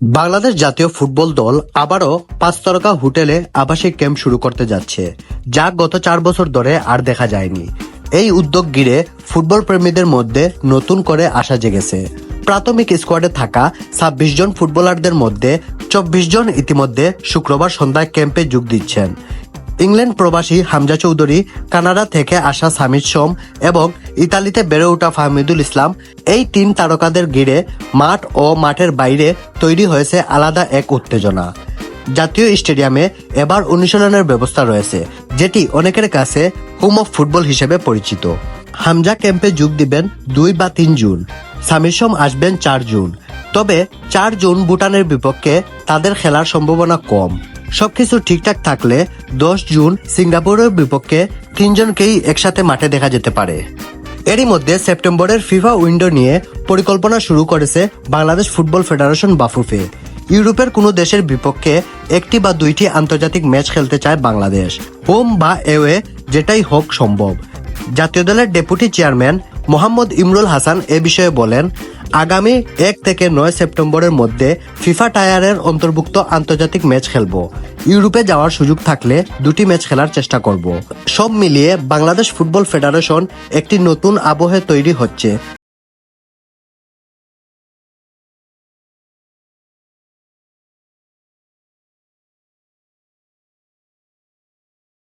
বাংলাদেশ জাতীয় ফুটবল দল আবারও পাঁচ তারকা হোটেলে আবাসিক ক্যাম্প শুরু করতে যাচ্ছে, যা গত চার বছর ধরে আর দেখা যায়নি। এই উদ্যোগ গিরে ফুটবল প্রেমীদের মধ্যে নতুন করে আশা জেগেছে। প্রাথমিক স্কোয়াডে থাকা ছাব্বিশ জন ফুটবলারদের মধ্যে চব্বিশ জন ইতিমধ্যে শুক্রবার সন্ধ্যায় ক্যাম্পে যোগ দিচ্ছেন। ইংল্যান্ড প্রবাসী হামজা চৌধুরী, কানাডা থেকে আসা সামিদ সোম এবং ইতালিতে বেড়ে ওঠা ফাহমিদুল ইসলাম এই তিন তারকাদের ঘিরে মাঠ ও মাঠের বাইরে তৈরি হয়েছে আলাদা এক উত্তেজনা। জাতীয় স্টেডিয়ামে এবার অনুশীলনের ব্যবস্থা রয়েছে, যেটি অনেকের কাছে হোম অফ ফুটবল হিসেবে পরিচিত। হামজা ক্যাম্পে যোগ দিবেন দুই বা তিন জুন, সামির সোম আসবেন চার জুন। তবে চার জুন ভুটানের বিপক্ষে তাদের খেলার সম্ভাবনা কম। সবকিছু ঠিকঠাক থাকলে দশ জুন সিঙ্গাপুরের বিপক্ষে তিনজনকেই একসাথে মাঠে দেখা যেতে পারে। এরই মধ্যে সেপ্টেম্বরের ফিফা উইন্ডো নিয়ে পরিকল্পনা শুরু করেছে বাংলাদেশ ফুটবল ফেডারেশন বাফুফে। ইউরোপের কোনো দেশের বিপক্ষে একটি বা দুইটি আন্তর্জাতিক ম্যাচ খেলতে চায় বাংলাদেশ, হোম বা এওয়ে যেটাই হোক সম্ভব। জাতীয় দলের ডেপুটি চেয়ারম্যান মোহাম্মদ ইমরুল হাসান এ বিষয়ে বলেন আগামী এক থেকে নয় সেপ্টেম্বরের মধ্যে ফিফা টায়ারের অন্তর্ভুক্ত আন্তর্জাতিক ম্যাচ খেলব। ইউরোপে যাওয়ার সুযোগ থাকলে দুটি ম্যাচ খেলার চেষ্টা করব। সব মিলিয়ে বাংলাদেশ ফুটবল ফেডারেশন একটি নতুন আবহে তৈরি হচ্ছে।